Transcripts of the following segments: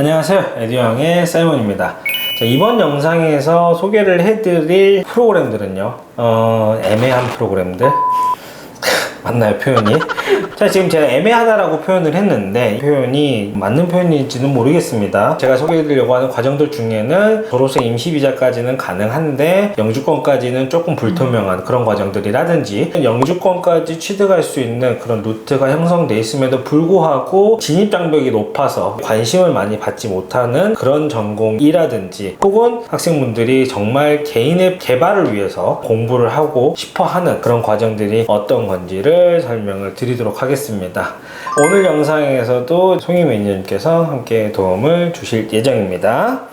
안녕하세요. 에듀형의 사이먼입니다. 자, 이번 영상에서 소개를 해드릴 프로그램들은요, 어, 애매한 프로그램들. 맞나요, 표현이? 자, 지금 제가 애매하다라고 표현을 했는데, 이 표현이 맞는 표현인지는 모르겠습니다. 제가 소개해드리려고 하는 과정들 중에는 졸업생 임시비자까지는 가능한데, 영주권까지는 조금 불투명한 그런 과정들이라든지, 영주권까지 취득할 수 있는 그런 루트가 형성돼 있음에도 불구하고, 진입 장벽이 높아서 관심을 많이 받지 못하는 그런 전공이라든지, 혹은 학생분들이 정말 개인의 개발을 위해서 공부를 하고 싶어 하는 그런 과정들이 어떤 건지를 설명을 드리도록 하겠습니다. 오늘 영상에서도 송희 매니저님께서 함께 도움을 주실 예정입니다.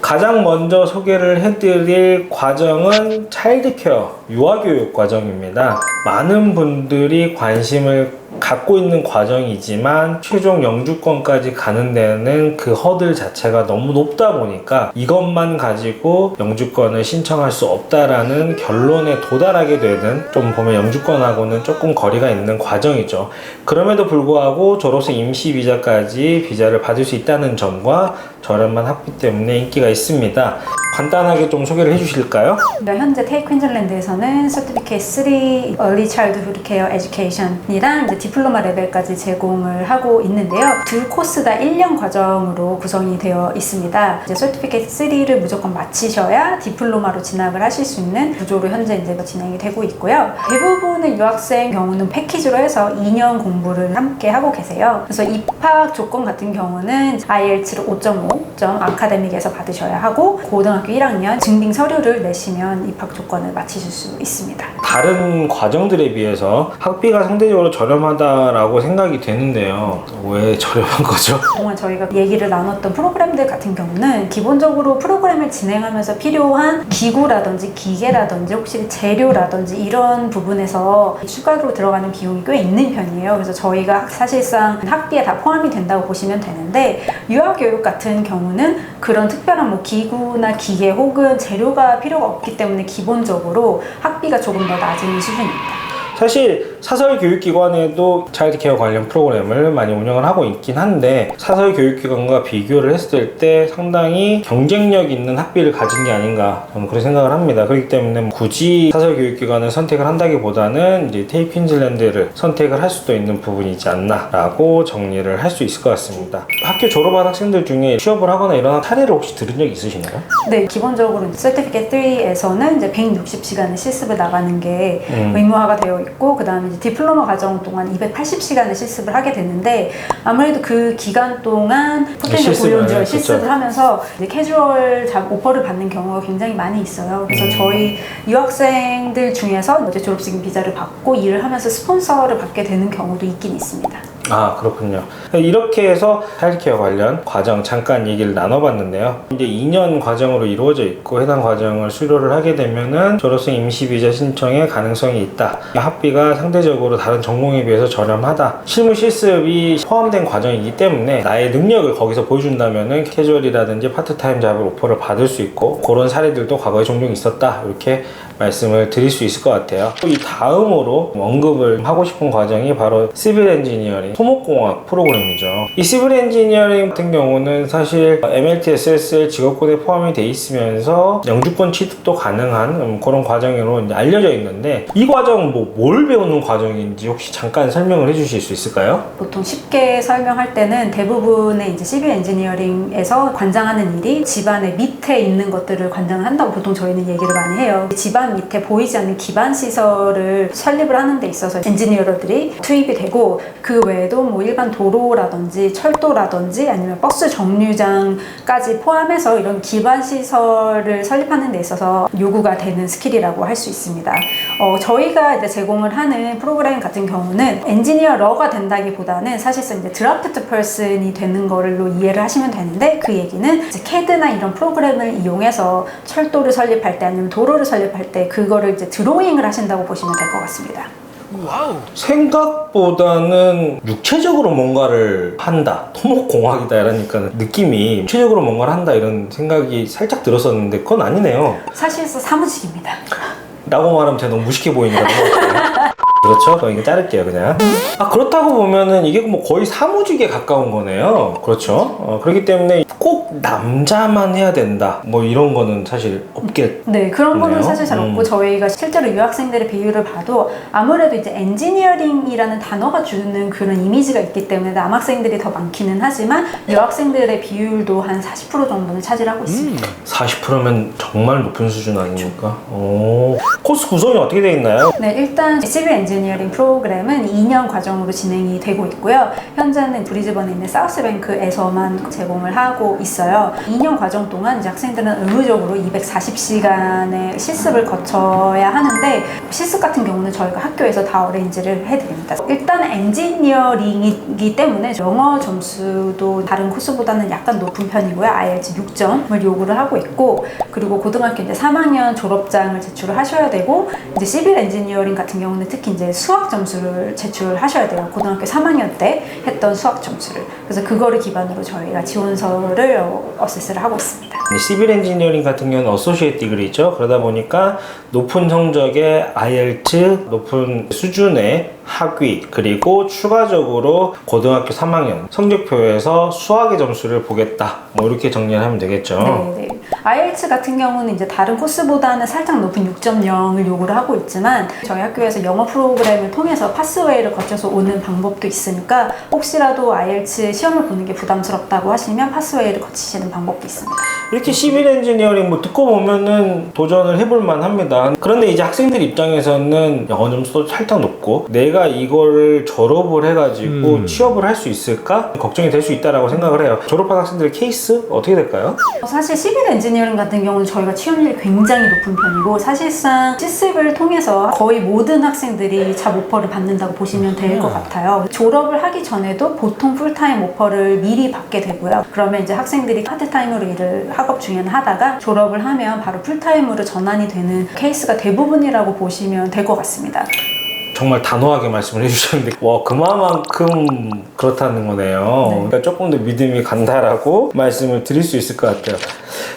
가장 먼저 소개를 해드릴 과정은 차일드케어 유아교육 과정입니다. 많은 분들이 관심을 갖고 있는 과정이지만 최종 영주권까지 가는 데는 그 허들 자체가 너무 높다 보니까 이것만 가지고 영주권을 신청할 수 없다라는 결론에 도달하게 되는 좀 보면 영주권하고는 조금 거리가 있는 과정이죠. 그럼에도 불구하고 졸업생 임시 비자까지 비자를 받을 수 있다는 점과 저렴한 학비 때문에 인기가 있습니다. 간단하게 좀 소개를 해주실까요? 그러니까 현재 테이크 퀸즐랜드에서는 서티피케이트 3 Early Childhood Care Education이랑 이제 디플로마 레벨까지 제공을 하고 있는데요. 두 코스가 1년 과정으로 구성이 되어 있습니다. 이제 서티피케이트 3를 무조건 마치셔야 디플로마로 진학을 하실 수 있는 구조로 현재 이제 진행이 되고 있고요. 대부분의 유학생 경우는 패키지로 해서 2년 공부를 함께 하고 계세요. 그래서 입학 조건 같은 경우는 IELTS를 5.5점 아카데믹에서 받으셔야 하고 고등학교 1학년 증빙 서류를 내시면 입학 조건을 마치실 수 있습니다. 다른 과정들에 비해서 학비가 상대적으로 저렴하다라고 생각이 되는데요. 왜 저렴한 거죠? 그동안 저희가 얘기를 나눴던 프로그램들 같은 경우는 기본적으로 프로그램을 진행하면서 필요한 기구라든지 기계라든지 혹시 재료라든지 이런 부분에서 추가로 들어가는 비용이 꽤 있는 편이에요. 그래서 저희가 사실상 학비에 다 포함이 된다고 보시면 되는데 유아교육 같은 경우는 그런 특별한 뭐 기구나 기계 혹은 재료가 필요가 없기 때문에 기본적으로 학비가 조금 더 낮은 수준입니다. 사실 사설 교육기관에도 차일드 케어 관련 프로그램을 많이 운영을 하고 있긴 한데 사설 교육기관과 비교를 했을 때 상당히 경쟁력 있는 학비를 가진 게 아닌가 저는 그런 생각을 합니다. 그렇기 때문에 굳이 사설 교육기관을 선택을 한다기보다는 이제 테이 퀸즐랜드를 선택을 할 수도 있는 부분이지 않나라고 정리를 할 수 있을 것 같습니다. 학교 졸업한 학생들 중에 취업을 하거나 이런 사례를 혹시 들은 적 있으신가요? 네, 기본적으로 서티피케이트 3에서는 이제 160시간의 실습을 나가는 게 음. 의무화가 되어 있고 그다음에 이제 디플로마 과정 동안 280시간의 실습을 하게 되는데 아무래도 그 기간 동안 포텐셜 실습을, 고용주와. 실습을 하면서 이제 캐주얼 잡 오퍼를 받는 경우가 굉장히 많이 있어요. 그래서 음. 저희 유학생들 중에서 이제 졸업식 비자를 받고 일을 하면서 스폰서를 받게 되는 경우도 있긴 있습니다. 아 그렇군요. 이렇게 해서 헬케어 관련 과정 잠깐 얘기를 나눠봤는데요. 이제 2년 과정으로 이루어져 있고 해당 과정을 수료를 하게 되면은 졸업생 임시 비자 신청에 가능성이 있다. 학비가 상대적으로 다른 전공에 비해서 저렴하다. 실무 실습이 포함된 과정이기 때문에 나의 능력을 거기서 보여준다면은 캐주얼이라든지 파트타임 잡을 오퍼를 받을 수 있고 그런 사례들도 과거에 종종 있었다. 이렇게 말씀을 드릴 수 있을 것 같아요. 이 다음으로 언급을 하고 싶은 과정이 바로 시빌 엔지니어링 토목공학 프로그램이죠. 이 시빌 엔지니어링 같은 경우는 사실 MLT, SSL 직업군에 포함이 돼 있으면서 영주권 취득도 가능한 음, 그런 과정으로 알려져 있는데 이 과정은 뭐 뭘 배우는 과정인지 혹시 잠깐 설명을 해주실 수 있을까요? 보통 쉽게 설명할 때는 대부분의 이제 시빌 엔지니어링에서 관장하는 일이 집안의 밑에 있는 것들을 관장을 한다고 보통 저희는 얘기를 많이 해요. 집안 밑에 보이지 않는 기반 시설을 설립을 하는 데 있어서 엔지니어들이 투입이 되고 그 외에도 뭐 일반 도로라든지 철도라든지 아니면 버스 정류장까지 포함해서 이런 기반 시설을 설립하는 데 있어서 요구가 되는 스킬이라고 할 수 있습니다. 어, 저희가 이제 제공을 하는 프로그램 같은 경우는 엔지니어러가 된다기보다는 사실상 이제 드라프트 퍼슨이 되는 걸로 이해를 하시면 되는데 그 얘기는 이제 CAD나 이런 프로그램을 이용해서 철도를 설립할 때 아니면 도로를 설립할 때 그거를 이제 드로잉을 하신다고 보시면 될 것 같습니다. 생각보다는 육체적으로 뭔가를 한다. 토목공학이다. 이러니까 느낌이 육체적으로 뭔가를 한다. 이런 생각이 살짝 들었었는데 그건 아니네요. 사실상 사무직입니다. 라고 말하면 제가 너무 무식해 보이니까. 그렇죠? 그럼 이거 자를게요 그냥 아 그렇다고 보면은 이게 뭐 거의 사무직에 가까운 거네요 그렇죠? 어, 그렇기 때문에 꼭 남자만 해야 된다 뭐 이런 거는 사실 없겠 네, 그런 거는? 사실 잘 없고 음. 저희가 실제로 유학생들의 비율을 봐도 아무래도 이제 엔지니어링이라는 단어가 주는 그런 이미지가 있기 때문에 남학생들이 더 많기는 하지만 유학생들의 비율도 한 40% 정도는 차지하고 있습니다. 40%면 정말 높은 수준 아닙니까? 오. 코스 구성이 어떻게 되어 있나요? 네, 일단 시빌 엔지니어링 프로그램은 2년 과정으로 진행이 되고 있고요. 현재는 브리즈번에 있는 사우스뱅크에서만 제공을 하고 있어요. 2년 과정 동안 이제 학생들은 의무적으로 240시간의 실습을 거쳐야 하는데 실습 같은 경우는 저희가 학교에서 다 어레인지를 해드립니다. 일단 엔지니어링이기 때문에 영어 점수도 다른 코스보다는 약간 높은 편이고요. IELTS 6점을 요구를 하고 있고 그리고 고등학교 이제 3학년 졸업장을 제출을 하셔야 되고 이제 시빌 엔지니어링 같은 경우는 특히 이제 수학 점수를 제출하셔야 돼요. 고등학교 3학년 때 했던 수학 점수를. 그래서 그거를 기반으로 저희가 지원서를 어, 어세스를 하고 있습니다. 이 시빌 엔지니어링 같은 경우는 어소시에이트 디그리죠. 그러다 보니까 높은 성적의 IELTS, 높은 수준의 학위, 그리고 추가적으로 고등학교 3학년 성적표에서 수학의 점수를 보겠다. 뭐 이렇게 정리를 하면 되겠죠. 네, 네. IELTS 같은 경우는 이제 다른 코스보다는 살짝 높은 6.0을 요구를 하고 있지만 저희 학교에서 영어 프로그램을 통해서 파스웨이를 거쳐서 오는 방법도 있으니까 혹시라도 IELTS 시험을 보는 게 부담스럽다고 하시면 파스웨이를 거치시는 방법도 있습니다. 이렇게 시빌 엔지니어링 뭐 듣고 보면은 도전을 해볼 만합니다. 그런데 이제 학생들 입장에서는 영어 점수도 살짝 높고 내가 이거를 졸업을 해가지고 음. 취업을 할 수 있을까 걱정이 될 수 있다라고 생각을 해요. 졸업한 학생들 케이스 어떻게 될까요? 사실 시빌 엔지 니어링 같은 경우는 저희가 취업률이 굉장히 높은 편이고 사실상 실습을 통해서 거의 모든 학생들이 잡 오퍼를 받는다고 보시면 될 것 같아요. 졸업을 하기 전에도 보통 풀타임 오퍼를 미리 받게 되고요. 그러면 이제 학생들이 파트타임으로 일을 학업 중에는 하다가 졸업을 하면 바로 풀타임으로 전환이 되는 케이스가 대부분이라고 보시면 될 것 같습니다. 정말 단호하게 말씀을 해주셨는데 와 그만큼 그렇다는 거네요. 그러니까 조금 더 믿음이 간다라고 말씀을 드릴 수 있을 것 같아요.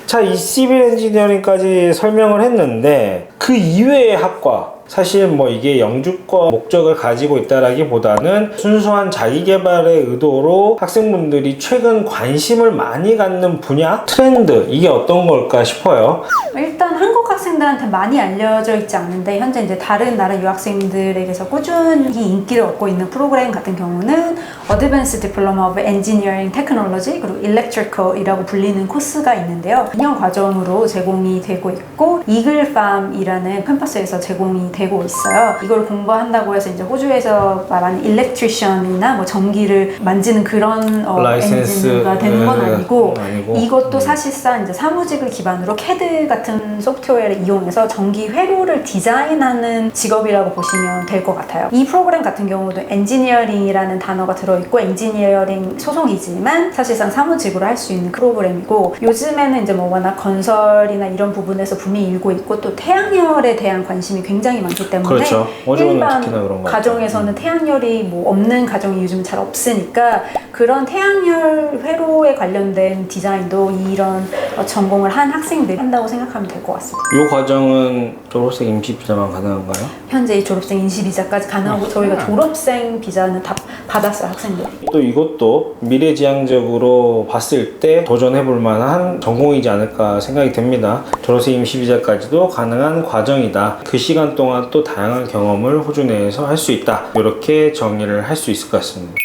자, 이 시빌 엔지니어링까지 설명을 했는데 그 이외의 학과 사실 뭐 이게 영주권 목적을 가지고 있다라기보다는 순수한 자기 개발의 의도로 학생분들이 최근 관심을 많이 갖는 분야 트렌드 이게 어떤 걸까 싶어요. 일단 한국 학생들한테 많이 알려져 있지 않은데 현재 이제 다른 나라 유학생들에게서 꾸준히 인기를 얻고 있는 프로그램 같은 경우는 Advanced Diploma of Engineering Technology 그리고 Electrical이라고 불리는 코스가 있는데요. 2년 과정으로 제공이 되고 있고 이글팜이라는 캠퍼스에서 제공이 되고 있어요. 이걸 공부한다고 해서 이제 호주에서 말하는 일렉트리션이나 뭐 전기를 만지는 그런 어, 라이센스, 엔진가 되는 건 네, 아니고 아니고. 이것도 사실상 이제 사무직을 기반으로 CAD 같은 소프트웨어를 이용해서 전기 회로를 디자인하는 직업이라고 보시면 될 것 같아요. 이 프로그램 같은 경우도 엔지니어링이라는 단어가 들어있고 엔지니어링 소속이지만 사실상 사무직으로 할 수 있는 프로그램이고 요즘에는 이제 뭐 워낙 건설이나 이런 부분에서 붐이 일고 있고 또 태양열에 대한 관심이 굉장히 많기 때문에 그렇죠. 일반 가정에서는 태양열이 뭐 없는 가정이 요즘 잘 없으니까 그런 태양열 회로에 관련된 디자인도 이런 어, 전공을 한 학생들이 한다고 생각하면 될 것 같습니다. 이 과정은 졸업생 임시 비자만 가능한가요? 현재 이 졸업생 인시 비자까지 가능하고 저희가 졸업생 비자는 다 받았어요 학생들이. 또 이것도 미래지향적으로 봤을 때 도전해볼 만한 전공이지 않을까 생각이 됩니다. 졸업생 임시 비자까지도 가능한 과정이다. 그 시간 동안 또 다양한 경험을 호주 내에서 할 수 있다. 이렇게 정리를 할 수 있을 것 같습니다.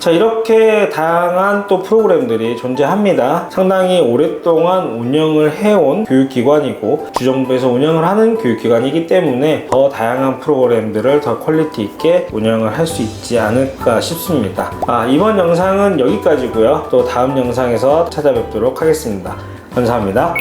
자 이렇게 다양한 또 프로그램들이 존재합니다. 상당히 오랫동안 운영을 해온 교육기관이고 주정부에서 운영을 하는 교육기관이기 때문에 더 다양한 프로그램들을 더 퀄리티 있게 운영을 할 수 있지 않을까 싶습니다. 아, 이번 영상은 여기까지고요. 또 다음 영상에서 찾아뵙도록 하겠습니다. 감사합니다.